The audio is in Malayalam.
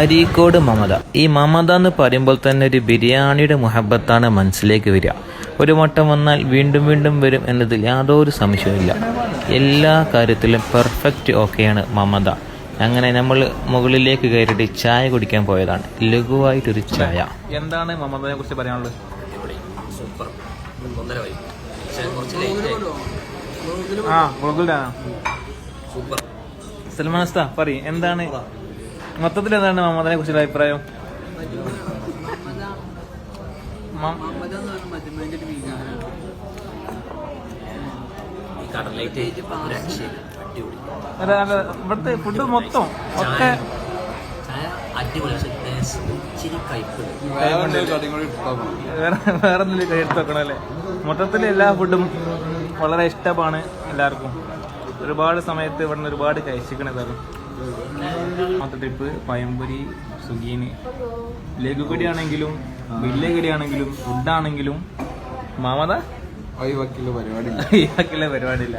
അരീക്കോട് മമത. ഈ മമത എന്ന് പറയുമ്പോൾ തന്നെ ഒരു ബിരിയാണിയുടെ മുഹബത്താണ് മനസ്സിലേക്ക് വരിക. ഒരു വട്ടം വന്നാൽ വീണ്ടും വീണ്ടും വരും എന്നതിൽ യാതൊരു സംശയമില്ല എല്ലാ കാര്യത്തിലും പെർഫെക്റ്റ് ഓക്കെയാണ് മമത. അങ്ങനെ നമ്മൾ മുകളിലേക്ക് കയറിയിട്ട് ചായ കുടിക്കാൻ പോയതാണ്. ലഘുവായിട്ടൊരു ചായ. എന്താണ് മമതയെ കുറിച്ച് പറയാനുള്ളത്? സൂപ്പർ. ഒന്നര സൂപ്പർ. സൽമാനസ്ത പറ എന്താണ് മൊത്തത്തിൽ എന്താണ് മമതനെ കുറിച്ചുള്ള അഭിപ്രായം? ഇവിടുത്തെ ഫുഡ് മൊത്തം ഒക്കെ വേറെ വേറെ എന്തെങ്കിലും കൈ എടുത്ത് വെക്കണം അല്ലേ? മൊത്തത്തിൽ എല്ലാ ഫുഡും വളരെ ഇഷ്ടമാണ് എല്ലാവർക്കും. ഒരുപാട് സമയത്ത് ഇവിടുന്ന് ഒരുപാട് കഴിച്ചിരിക്കണതാണ് മൊത്ത ട്രിപ്പ് പയമ്പൊരി സുഗീന്. ലഘുകടി ആണെങ്കിലും വലിയ കടി ആണെങ്കിലും. ഫുഡാണെങ്കിലും മാമത? ഒഴിവാക്കിയുള്ള പരിപാടി ഒഴിവാക്കിയുള്ള പരിപാടിയില്ല.